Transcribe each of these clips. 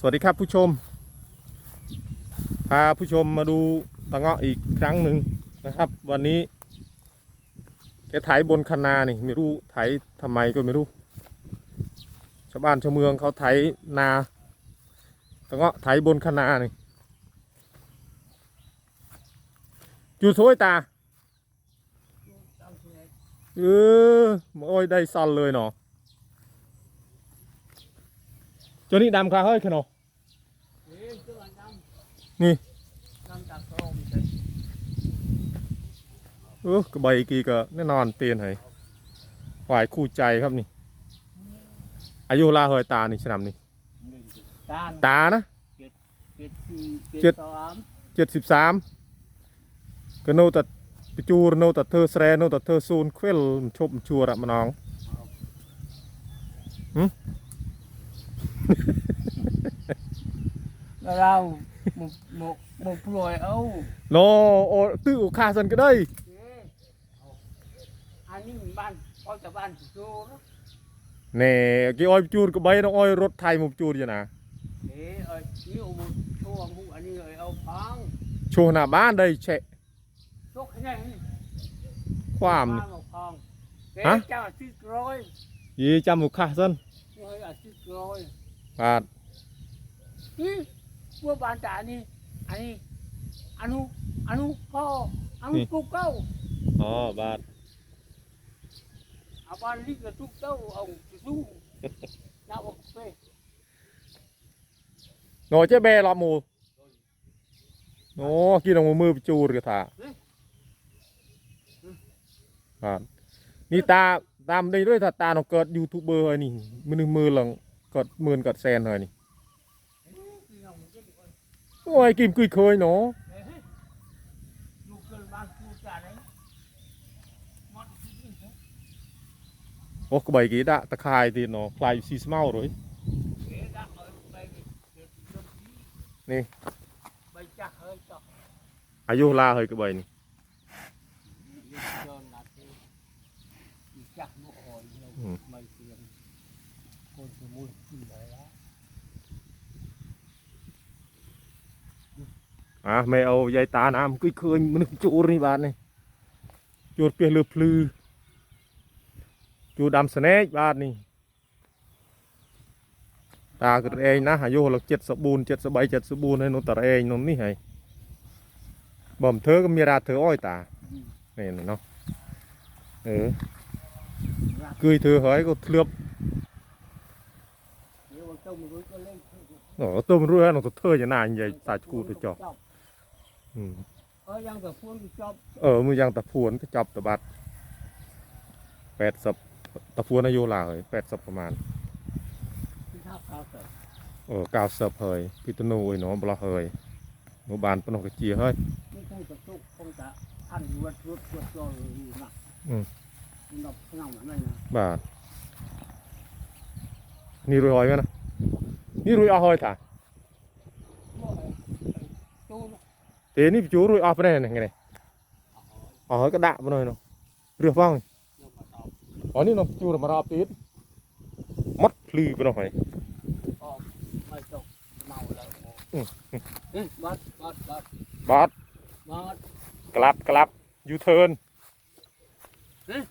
สวัสดีครับผู้ชม พาผู้ชมมาดูตะเงาะอีกครั้งหนึ่งนะครับ วันนี้แกไถบนคนานี่ไม่รู้ไถทำไมก็ไม่รู้ ชาวบ้านชาวเมืองเขาไถนาตะเงาะไถบนคนานี่อยู่สวยตาเออโอ้ยได้ซันเลยเนาะ เจานี่ดำคาเฮ้ยขนมนี่เออกระใบกีก็แน่นอนเตียนให้หวายคู่ใจครับนี่ อายุลาเฮยตานี่ชนำนี่ตาลตานะเจ็ดสี่เจ็เจ็ดดสามเจ็ดสิบสามก็โนตัดปจูรโนตัดเธอแสรโนตัดเธอซูนเคว้ลมันชบมันชัวระมันน้องแล้ว เราหมกหมกหมกปล่อยเอา โนโอตื้ออุคาสันก็ได้เอ๊ะอันนี้บ้านพ่อจะบ้านโจนะแน่กี่อ้อยปจูรก็ใบน้องอ้อยรถไทยหมุปจูรอยู่นะเอ๊ะเอ้ยนี่เอาหมดช่วงหูอันนี้เอ้ยเอาพังโชว์หน้าบ้านได้แชะชกให้ได้ความพันี่งเอาพังเอ๊ะฮะเจ้าสิบร้อยยีจำอุคาสันเอ้ยอะสิบร้อย บาทนี่พวกบ้านตานี่อันนี้อนุอนุพ่ออนุกุกเก้าอ๋อบาทเอาบ้านลิกกับทุกเก้าเอาสู้น้าบอกเป้โนเจ๊เบลอหมูโนกินเอามือไปจูรกระถาครับนี่ตาตามได้ด้วยถ้าตาเราเกิดยูทูบเบอร์เฮ้ยนี่มือหนึ่งมือหลังเกิดหมื่นเกิดแสนเฮ้ยนี่โอ้ยกิมกุยเคยเนาะลูกเกินบ้านกูจ่าไหนมันสิบนี่โอ้กระใบกี่ดะตะคายทีเนาะคลายซีสเมาเลยเอ๊ะดักเอ้ยไปเก็บเงินที่นี่ไปจักเฮ้ยจักอายุลาเฮ้ยกระใบนี่ คนสมุนขึ้นเลยละ อ่ะไม่เอายายตาน้ำกุยเคยมันงจูรนี่บาทนี่จูรเปลี่ยนเลือพลือจูดำสเนกบาทนี่ ตาก็เองนะอายุหลักเจ็ดสบูนเจ็ดสบายเจ็ดสบูนให้หนตาเองนนนี่ให้บ่มเธอก็มีราเธออ้อยตานี่น่ะเนาะเออ รัก กุยเธอเฮ้ยก็เคลือบ โอ้ตัวมันรู้แล้วน้องตัวเธอจะนานใหญ่ตาจกูตัวจอกอืมเออยังกับพูนจอบเออมือยังตะพวนก็จับตะบัดแปดสับตะพวนอายุลาเฮ้ยแปดสับประมาณที่ท่าวเสร็จเออเก้าสับเฮยพิตนูไอ้หนอบลาเฮยหมู่บ้านปนกกระเจียเฮ้ยไม่คงจะตุกคงจะอันวัดรถรถรถอยู่นะอืมดับเงาเหมือนนั่นนะบาทนี่รวยอ้อยไหมนะ นี่รวยอ้อยถ่ะตู้เตนี่จูรวยอ้อยไปไหนไงเนี่ยอ้อยก็ดะไปหน่อยเนาะเรือฟังยกมาตอบอ๋อนี่น้องจูรมารอปีดมัดพลือไปหน่อยออกไม่ตกเมาแล้วอืมเอ๊ะบัดบัดบัดบาดบัดกลับกลับยูเทิร์น เอ๊ะ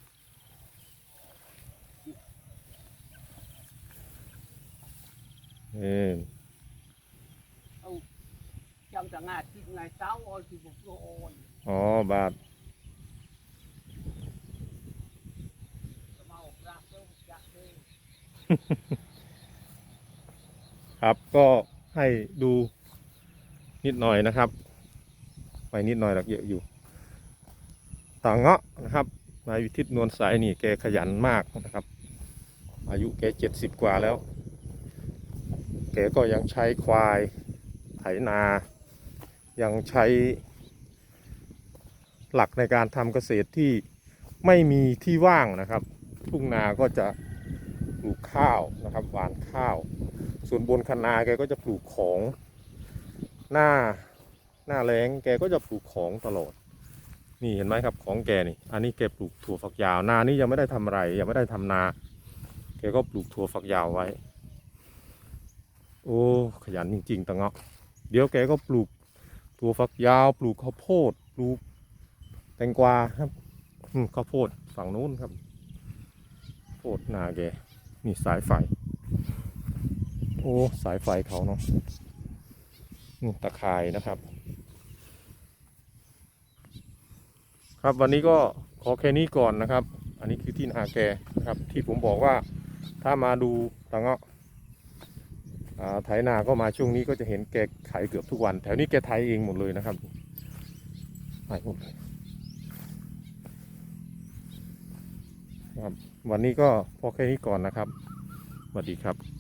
เออจำจะงานที่ไงเช้าอ่อนที่ผมก็อ่อนอ๋อบาทเมาปลาเต้าจักเลยครับก็ให้ดูนิดหน่อยนะครับ ไปนิดหน่อยหลักเยอะอยู่ต่างเงาะนะครับนายวิทิตนวลสายนี่แกขยันมากนะครับ อายุแกเจ็ดสิบกว่าแล้ว กก็ยังใช้ควายไถนา ยังใช้หลักในการทำเกษตรที่ไม่มีที่ว่างนะครับ ทุ่งนาก็จะปลูกข้าวนะครับหวานข้าว ส่วนบนคันนาแกก็จะปลูกของหน้าหน้าแรงแกก็จะปลูกของตลอด นี่เห็นไหมครับของแกนี่ อันนี้แกปลูกถั่วฝักยาวนานี่ยังไม่ได้ทำอะไรยังไม่ได้ทำนา แกก็ปลูกถั่วฝักยาวไว้ โอ้ขยันจริงๆตะเงาะเดี๋ยวแกก็ปลูกตัวฟักยาวปลูกข้าวโพดปลูกแตงกวาครับข้าวโพดฝั่งนู้นครับโพดนาแกนี่สายไฟ โอ้สายไฟเขาเนาะนี่ตะข่ายนะครับ ครับวันนี้ก็ขอแค่นี้ก่อนนะครับ อันนี้คือที่นาแกนะครับ ที่ผมบอกว่าถ้ามาดูตะเงาะ ไถนาก็มาช่วงนี้ก็จะเห็นแกไถเกือบทุกวัน แถวนี้แกไถเองหมดเลยนะครับไถหมดเลยครับวันนี้ก็พอแค่นี้ก่อนนะครับสวัสดีครับ